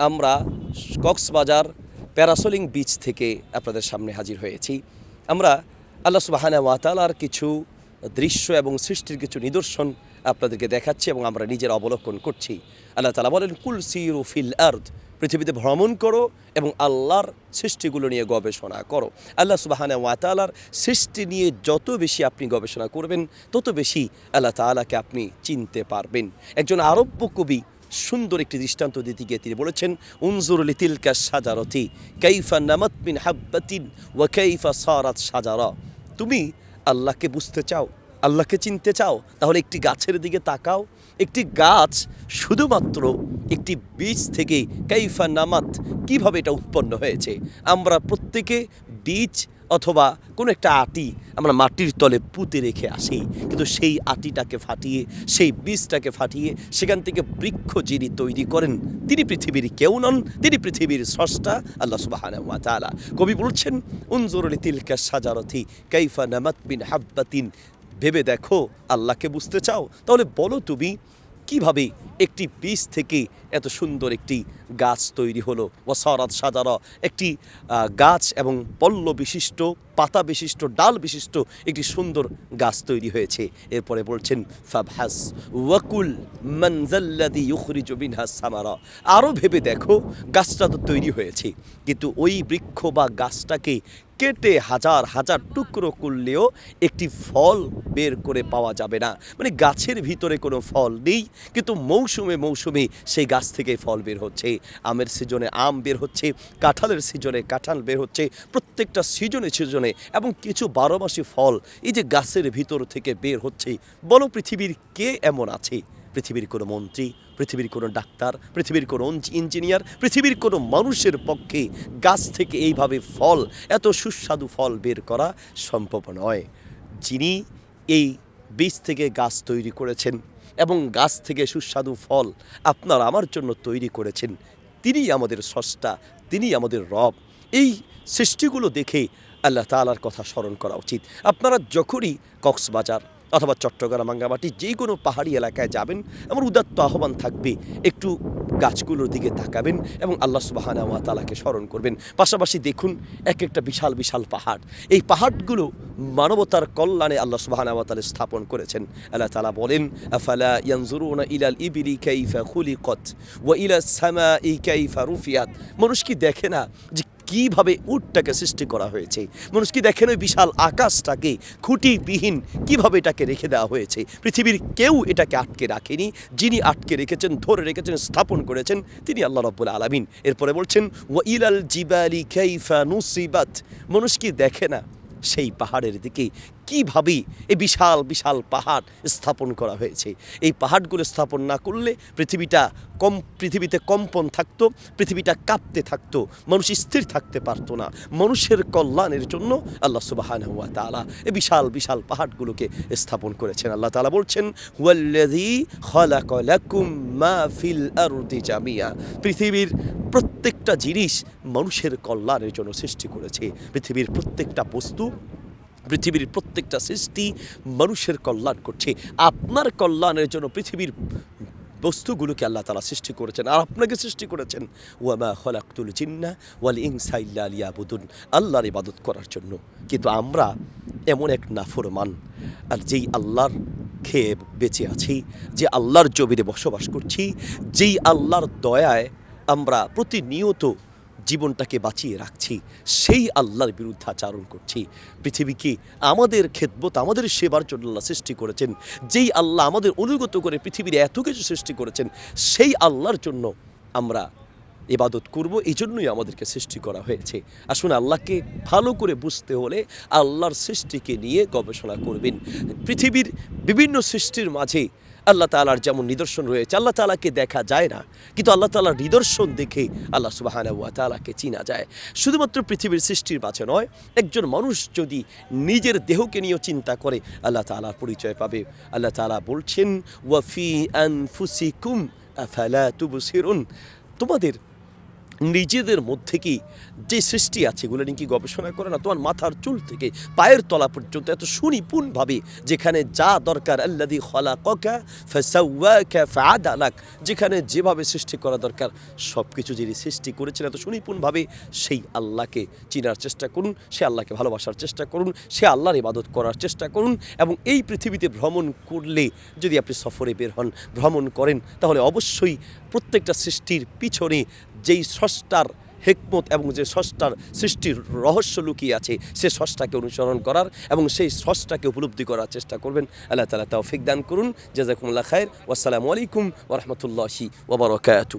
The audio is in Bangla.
আমরা কক্সবাজার প্যারাসোলিং বিচ থেকে আপনাদের সামনে হাজির হয়েছি। আমরা আল্লাহ সুবাহানা ওয়াতালার কিছু দৃশ্য এবং সৃষ্টির কিছু নিদর্শন আপনাদেরকে দেখাচ্ছি এবং আমরা নিজের অবলোকন করছি। আল্লাহ তালা বলেন, কুল সিরু ফিল আর্থ পৃথিবীতে ভ্রমণ করো এবং আল্লাহর সৃষ্টিগুলো নিয়ে গবেষণা করো। আল্লাহ সুবাহানা ওয়াতালার সৃষ্টি নিয়ে যত বেশি আপনি গবেষণা করবেন, তত বেশি আল্লাহ তালাকে আপনি চিনতে পারবেন। একজন আরব্য কবি সুন্দর একটি দৃষ্টান্ত দিতে গিয়ে তিনি বলেছেন, উনজুর লিতিলকা সাজারতি কাইফা নামাত মিন হাব্বাতিন ওয়া কাইফা সারাত সাজারা তুমি আল্লাহকে বুঝতে চাও, আল্লাহকে চিনতে চাও, তাহলে একটি গাছের দিকে তাকাও। একটি গাছ শুধুমাত্র একটি বীজ থেকে কাইফা নামাত কীভাবে এটা উৎপন্ন হয়েছে? আমরা প্রত্যেকে বীজ অথবা কোনো একটা আটি আমরা মাটির তলে পুঁতে রেখে আসি, কিন্তু সেই আটিটাকে ফাটিয়ে, সেই বীজটাকে ফাটিয়ে সেখান থেকে বৃক্ষ যিনি তৈরি করেন, তিনি পৃথিবীর কেউ নন, তিনি পৃথিবীর স্রষ্টা, আল্লাহ সুবাহানা ওয়া কবি বলছেন উনজুরলি তিলকা সাজারথি কাইফা নামাত বিন হাব্বাতিন। ভেবে দেখো, আল্লাহকে বুঝতে চাও। তাহলে বলো তুমি, কীভাবে একটি বীজ থেকে এত সুন্দর একটি গাছ তৈরি হলো। ওয়াসারাত সাজারা একটি গাছ এবং পল্ল বিশিষ্ট, পাতা বিশিষ্ট, ডাল বিশিষ্ট একটি সুন্দর গাছ তৈরি হয়েছে। এরপরে বলছেন, ফাবহাস ওয়াকুল মনজাল্লাদি ইউখরিজু মিনহা সামারা। আরও ভেবে দেখো, গাছটা তো তৈরি হয়েছে। কিন্তু ওই বৃক্ষ বা গাছটাকে কেটে হাজার হাজার টুকরো করলেও একটি ফল বের করে পাওয়া যাবে না। মানে গাছের ভিতরে কোনো ফল নেই, কিন্তু মৌসুমে মৌসুমে সেই গাছ থেকে ফল বের হচ্ছে, আমের সিজনে আম বের হচ্ছে, কাঁঠালের সিজনে কাঁঠাল বের হচ্ছে, প্রত্যেকটা সিজনে সিজনে এবং কিছু বারো মাসি ফল এই যে গাছের ভিতর থেকে বের হচ্ছে। বলো পৃথিবীর কে এমন আছে? পৃথিবীর কোনো মন্ত্রী, পৃথিবীর কোনো ডাক্তার, পৃথিবীর কোনো ইঞ্জিনিয়ার, পৃথিবীর কোনো মানুষের পক্ষে গাছ থেকে এইভাবে ফল, এত সুস্বাদু ফল বের করা সম্ভব নয়। যিনি এই বীজ থেকে গাছ তৈরি করেছেন এবং গাছ থেকে সুস্বাদু ফল আপনার আমার জন্য তৈরি করেছেন। তিনি আমাদের স্রষ্টা, তিনি আমাদের রব। এই সৃষ্টিগুলো দেখে আল্লাহ তালার কথা স্মরণ করা উচিত। আপনারা যখনই কক্সবাজার অথবা চট্টগ্রাম, রাঙ্গামাটি যে কোনো পাহাড়ি এলাকায় যাবেন আমার উদাত্ত আহ্বান থাকবে, একটু গাছগুলোর দিকে তাকাবেন এবং আল্লাহ সুবাহানা তালাকে স্মরণ করবেন। পাশাপাশি দেখুন, এক একটা বিশাল বিশাল পাহাড়। এই পাহাড়গুলো মানবতার কল্যাণে আল্লাহ সুবাহানা তালা স্থাপন করেছেন। আল্লাহ তালা বলেন, আফালা ইয়ানজুরুনা ইলাল ইবিলি কাইফা খুলিকত ওয়া ইলা সামাই কাইফা রুফিয়াত? মানুষ কি দেখে না যে কীভাবে উটটাকে সৃষ্টি করা হয়েছে? মানুষ কি দেখেন ওই বিশাল আকাশটাকে খুঁটিবিহীন কীভাবে এটাকে রেখে দেওয়া হয়েছে? পৃথিবীর কেউ এটাকে আটকে রাখেনি। যিনি আটকে রেখেছেন, ধরে রেখেছেন, স্থাপন করেছেন, তিনি আল্লাহ রব্বুল আলমিন। এরপরে বলছেন, ওয়াইলাল জিবালি খেইফা নুসিবাত। মানুষ কি দেখে না? সেই পাহাড়ের দিকে কীভাবে এই বিশাল বিশাল পাহাড় স্থাপন করা হয়েছে। এই পাহাড়গুলো স্থাপন না করলে পৃথিবীটা কম, পৃথিবীতে কম্পন থাকতো, পৃথিবীটা কাঁপতে থাকতো, মানুষ স্থির থাকতে পারতো না। মানুষের কল্যাণের জন্য আল্লাহ সুবাহান হুয়া তালা এই বিশাল বিশাল পাহাড়গুলোকে স্থাপন করেছেন। আল্লাহ তালা বলছেন জামিয়া পৃথিবীর প্রত্যেকটা জিনিস মানুষের কল্যাণের জন্য সৃষ্টি করেছে। পৃথিবীর প্রত্যেকটা বস্তু পৃথিবীর প্রত্যেকটা সৃষ্টি মানুষের কল্যাণ করছে। আপনার কল্যাণের জন্য পৃথিবীর বস্তুগুলোকে আল্লাহ তালা সৃষ্টি করেছেন আর আপনাকে সৃষ্টি করেছেন। ওয়ামা খলাকুল জিন্না ওয়াল ইনসা ইল্লা লিয়াবুদুন। আল্লাহর ইবাদত করার জন্য। কিন্তু আমরা এমন এক নাফরমান আর যেই আল্লাহর খেয়ে বেঁচে আছি, যে আল্লাহর জমিনে বসবাস করছি, যেই আল্লাহর দয়ায় আমরা প্রতিনিয়ত জীবনটাকে বাঁচিয়ে রাখছি, সেই আল্লাহর বিরুদ্ধে আচরণ করছি। পৃথিবীকে আমাদের খেদমত, আমাদের সেবার জন্য আল্লাহ সৃষ্টি করেছেন? যেই আল্লাহ আমাদের অনুগত করে পৃথিবীর এত কিছু সৃষ্টি করেছেন, সেই আল্লাহর জন্য আমরা ইবাদত করব এই জন্যই আমাদেরকে সৃষ্টি করা হয়েছে। আসুন আল্লাহকে ভালো করে বুঝতে হলে আল্লাহর সৃষ্টিকে নিয়ে গবেষণা করবেন। পৃথিবীর বিভিন্ন সৃষ্টির মাঝে আল্লাহ তালার যেমন নিদর্শন রয়েছে, আল্লাহ তালাকে দেখা যায় না। কিন্তু আল্লাহ তালার নিদর্শন দেখে আল্লাহ সুবাহানা ওয়া তালাকে চিনা যায়। শুধুমাত্র পৃথিবীর সৃষ্টির বাঁচে নয়, একজন মানুষ যদি নিজের দেহকে নিয়েও চিন্তা করে, আল্লাহ তালার পরিচয় পাবে। আল্লাহ তালা বলছেন ওয়াফি আনফুসিকুম আফালা তুবসিরুন? তোমাদের নিজেদের মধ্যে কি যে সৃষ্টি আছে এগুলো নিয়ে কি গবেষণা করে না? তোমার মাথার চুল থেকে পায়ের তলা পর্যন্ত এত সুনিপুণভাবে যেখানে যা দরকার আল্লাদি খলা ককা ফাদালাক যেখানে যেভাবে সৃষ্টি করা দরকার সব কিছু যিনি সৃষ্টি করেছেন এত সুনিপুণভাবে সেই আল্লাহকে চিনার চেষ্টা করুন, সে আল্লাহকে ভালোবাসার চেষ্টা করুন, সে আল্লাহর ইবাদত করার চেষ্টা করুন এবং এই পৃথিবীতে ভ্রমণ করলে যদি আপনি সফরে বের হন, ভ্রমণ করেন, তাহলে অবশ্যই প্রত্যেকটা সৃষ্টির পিছনে যেই স্রষ্টার হেকমত এবং যে সষ্টার সৃষ্টির রহস্য লুকিয়ে আছে, সে সষ্টাকে অনুসরণ করার এবং সেই সষ্টাকে উপলব্ধি করার চেষ্টা করবেন। আল্লাহ তালা তৌফিক দান করুন। জাজাকুমুল্লা খায়ের ওয়াসালামু আলাইকুম ওরহমতুল্লাহি ওবরকাতু